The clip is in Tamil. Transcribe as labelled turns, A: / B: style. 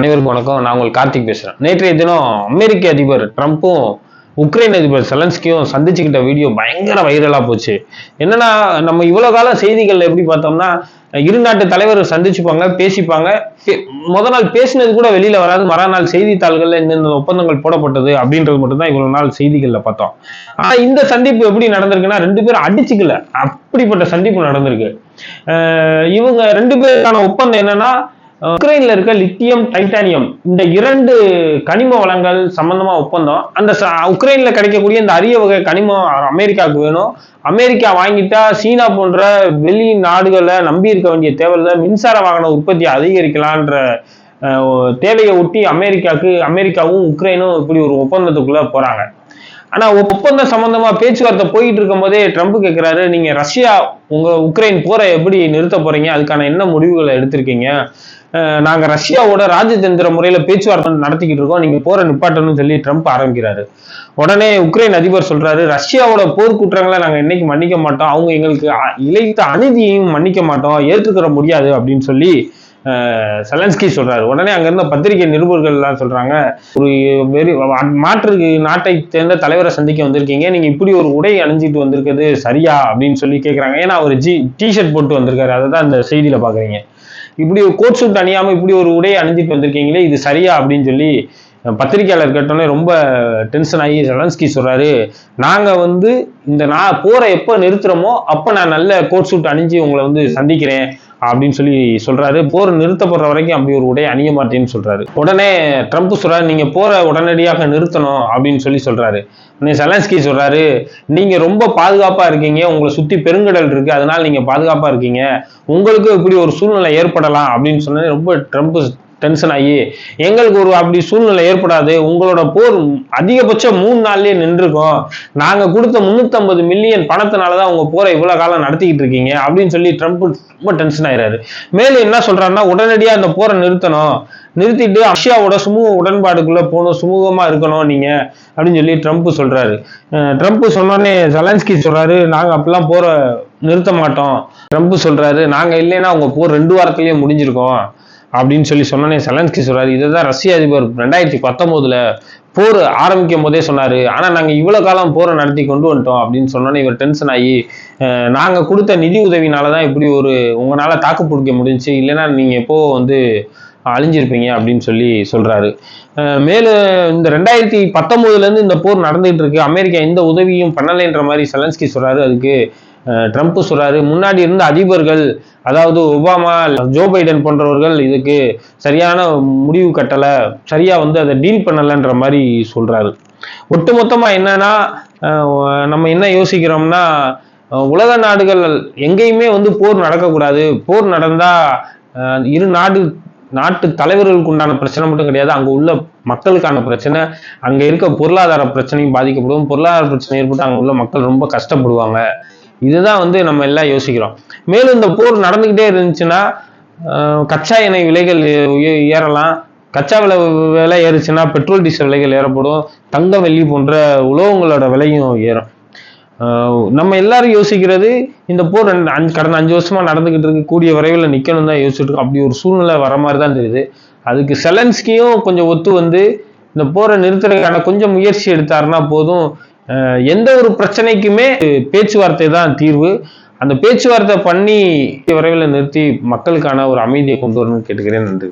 A: அனைவருக்கும் வணக்கம். நான் உங்கள் கார்த்திக் பேசுகிறேன் நேற்றைய தினம் அமெரிக்க அதிபர் ட்ரம்ப்பும் உக்ரைன் அதிபர் செலன்ஸ்கியும் சந்திச்சுக்கிட்ட வீடியோ பயங்கர வைரலா போச்சு. என்னன்னா நம்ம இவ்வளோ காலம் செய்திகள் எப்படி பார்த்தோம்னா இரு நாட்டு தலைவர் சந்திச்சுப்பாங்க பேசிப்பாங்க. முத நாள் பேசினது கூட வெளியில வராது. மறுநாள் செய்தித்தாள்கள்ல இந்தந்த ஒப்பந்தங்கள் போடப்பட்டது அப்படின்றது மட்டும்தான் இவ்வளவு நாள் செய்திகள்ல பார்த்தோம். ஆனா இந்த சந்திப்பு எப்படி நடந்திருக்குன்னா ரெண்டு பேரும் அடிச்சுக்கல. அப்படிப்பட்ட சந்திப்பு நடந்திருக்கு. இவங்க ரெண்டு பேருக்கான ஒப்பந்தம் என்னன்னா உக்ரைன்ல இருக்க லித்தியம் டைட்டானியம் இந்த இரண்டு கனிம வளங்கள் சம்பந்தமா ஒப்பந்தம். அந்த உக்ரைன்ல கிடைக்கக்கூடிய இந்த அரிய வகை கனிமம் அமெரிக்காவுக்கு வேணும். அமெரிக்கா வாங்கிட்டா சீனா போன்ற வெளி நாடுகளை நம்பி இருக்க வேண்டிய தேவையில்ல மின்சார வாகன உற்பத்தியை அதிகரிக்கலான்ற தேவையை ஒட்டி அமெரிக்காவுக்கு அமெரிக்காவும் உக்ரைனும் இப்படி ஒரு ஒப்பந்தத்துக்குள்ள போறாங்க. ஆனா ஒப்பந்தம் சம்பந்தமா பேச்சுவார்த்தை போயிட்டு இருக்கும் போதே ட்ரம்ப் கேட்கிறாரு நீங்க ரஷ்யா உங்க உக்ரைன் போரை எப்படி நிறுத்த போறீங்க? அதுக்கான என்ன முடிவுகளை எடுத்திருக்கீங்க? நாங்க ரஷ்யாவோட ராஜதந்திர முறையில பேச்சுவார்த்தை நடத்திக்கிட்டு இருக்கோம் நீங்க போற நிப்பாட்டணும்னு சொல்லி ட்ரம்ப் ஆரம்பிக்கிறாரு. உடனே உக்ரைன் அதிபர் சொல்றாரு ரஷ்யாவோட போர்க்குற்றங்களை நாங்க என்னைக்கு மன்னிக்க மாட்டோம்? அவங்க எங்களுக்கு அ- இழைத்த அநீதியையும் மன்னிக்க மாட்டோம் ஏற்றுக்கிற முடியாது அப்படின்னு சொல்லி செலன்ஸ்கி சொல்றாரு. உடனே அங்கிருந்த பத்திரிகை நிருபர்கள் எல்லாம் சொல்றாங்க ஒரு வெறி மாற்று நாட்டை சேர்ந்த தலைவரை சந்திக்க வந்திருக்கீங்க நீங்க இப்படி ஒரு உடை அணிஞ்சிட்டு வந்திருக்கிறது சரியா அப்படின்னு சொல்லி கேட்கறாங்க ஏன்னா அவர் ஜி டிஷர்ட் போட்டு வந்திருக்காரு. அதை தான் இந்த செய்தியில பாக்குறீங்க. இப்படி ஒரு கோட் சூட் அணியாம இப்படி ஒரு உடையை அணிஞ்சிட்டு வந்திருக்கீங்களே இது சரியா அப்படின்னு சொல்லி பத்திரிகையாளர் கேட்டோன்னே ரொம்ப டென்ஷன் ஆகி செலன்ஸ்கி சொல்றாரு நாங்க வந்து இந்த நான் போற எப்போ நிறுத்துறோமோ அப்ப நான் நல்ல கோட் சூட் அணிஞ்சு உங்களை வந்து சந்திக்கிறேன். அப்படின்னு சொல்லி சொல்றாரு. போர் நிறுத்தப்படுற வரைக்கும் அப்படி ஒரு உடை அணிய மாட்டேன்னு சொல்றாரு. உடனே ட்ரம்ப் சொல்றாரு நீங்க போரை உடனடியாக நிறுத்தணும் அப்படின்னு சொல்லி சொல்றாரு. உடனே செலன்ஸ்கி சொல்றாரு நீங்க ரொம்ப பாதுகாப்பா இருக்கீங்க. உங்களை சுத்தி பெருங்கடல் இருக்கு. அதனால நீங்க பாதுகாப்பா இருக்கீங்க. உங்களுக்கு இப்படி ஒரு சூழ்நிலை ஏற்படலாம் அப்படின்னு சொன்னது ரொம்ப ட்ரம்ப் டென்ஷன் ஆகி எங்களுக்கு ஒரு அப்படி சூழ்நிலை ஏற்படாது உங்களோட போர் அதிகபட்சம் மூணு நாள்லயே நின்றுருக்கோம் நாங்க கொடுத்த 350 மில்லியன் பணத்தினால தான் உங்க போரை இவ்வளவு காலம் நடத்திக்கிட்டு இருக்கீங்க அப்படின்னு சொல்லி ட்ரம்ப் ரொம்ப டென்ஷன் ஆயிறாரு. மேலும் என்ன சொல்றாருன்னா உடனடியா அந்த போரை நிறுத்தணும். நிறுத்திட்டு ரஷ்யாவோட சுமூக உடன்பாடுக்குள்ள போகணும் சுமூகமா இருக்கணும் நீங்க அப்படின்னு சொல்லி ட்ரம்ப் சொல்றாரு. ட்ரம்ப் சொன்னோடனே ஜலன்ஸ்கி சொல்றாரு நாங்க அப்பெல்லாம் போரை நிறுத்த மாட்டோம். ட்ரம்ப் சொல்றாரு நாங்க இல்லைன்னா உங்க போர் ரெண்டு வாரத்திலேயே முடிஞ்சிருக்கோம். அப்படின்னு சொல்லி சொன்னோன்னே செலன்ஸ்கி சொல்றாரு. இதுதான் ரஷ்ய அதிபர். ரெண்டாயிரத்தி பத்தொம்போதுல போர் ஆரம்பிக்கும் போதே சொன்னாரு. ஆனா நாங்க இவ்வளவு காலம் போரை நடத்தி கொண்டு வந்துட்டோம் அப்படின்னு சொன்னோன்னே இவர் டென்ஷன் ஆகி நாங்கள் நாங்க கொடுத்த நிதி உதவினாலதான் இப்படி ஒரு உங்களால தாக்கு பிடிக்க முடிஞ்சுச்சு. இல்லைன்னா நீங்க எப்போ வந்து அழிஞ்சிருப்பீங்க அப்படின்னு சொல்லி சொல்றாரு. மேலும் இந்த ரெண்டாயிரத்தி பத்தொன்பதுல இருந்து இந்த போர் நடந்துகிட்டு இருக்கு. அமெரிக்கா எந்த உதவியும் பண்ணலைன்ற மாதிரி செலன்ஸ்கி சொல்றாரு. அதுக்கு ட்ரம்ப் சொல்றாரு. முன்னாடி இருந்த அதிபர்கள் அதாவது ஒபாமா ஜோ பைடன் போன்றவர்கள் இதுக்கு சரியான முடிவு கட்டலை சரியா வந்து அதை டீல் பண்ணலைன்ற மாதிரி சொல்றாரு. ஒட்டுமொத்தமா என்னன்னா நம்ம என்ன யோசிக்கிறோம்னா உலக நாடுகள் எங்கேயுமே வந்து போர் நடக்கக்கூடாது. போர் நடந்தா அஹ், இரு நாடு நாட்டு தலைவர்களுக்கு உண்டான பிரச்சனை மட்டும் கிடையாது. அங்க உள்ள மக்களுக்கான பிரச்சனை அங்க இருக்க பொருளாதார பிரச்சனையும் பாதிக்கப்படும். பொருளாதார பிரச்சனை ஏற்பட்டு அங்க உள்ள மக்கள் ரொம்ப கஷ்டப்படுவாங்க. இதுதான் வந்து நம்ம எல்லாம் யோசிக்கிறோம். மேலும் இந்த போர் நடந்துகிட்டே இருந்துச்சுன்னா கச்சா எண்ணெய் விலைகள் ஏ- ஏறலாம். கச்சா விலை விலை ஏறுச்சுன்னா பெட்ரோல் டீசல் விலைகள் ஏறப்படும். தங்க வெள்ளி போன்ற உலோகங்களோட விலையும் ஏறும். நம்ம எல்லாரும் யோசிக்கிறது இந்த போர் ரெண்டு அஞ்சு கடந்த அஞ்சு வருஷமா நடந்துகிட்டு இருக்கு கூடிய விரைவில் நிக்கணும் தான் யோசிச்சுட்டு இருக்கோம். அப்படி ஒரு சூழ்நிலை வர மாதிரி தான் தெரியுது. அதுக்கு செலன்ஸ்கியும் கொஞ்சம் ஒத்து வந்து இந்த போரை நிறுத்துறதுக்கான கொஞ்சம் முயற்சி எடுத்தாருன்னா போதும். எந்த ஒரு பிரச்சனைக்குமே பேச்சுவார்த்தை தான் தீர்வு. அந்த பேச்சுவார்த்தை பண்ணி விரைவில் நிறுத்தி மக்களுக்கான ஒரு அமைதியை கொண்டு வரணும்னு கேட்டுக்கிறேன். நன்றி.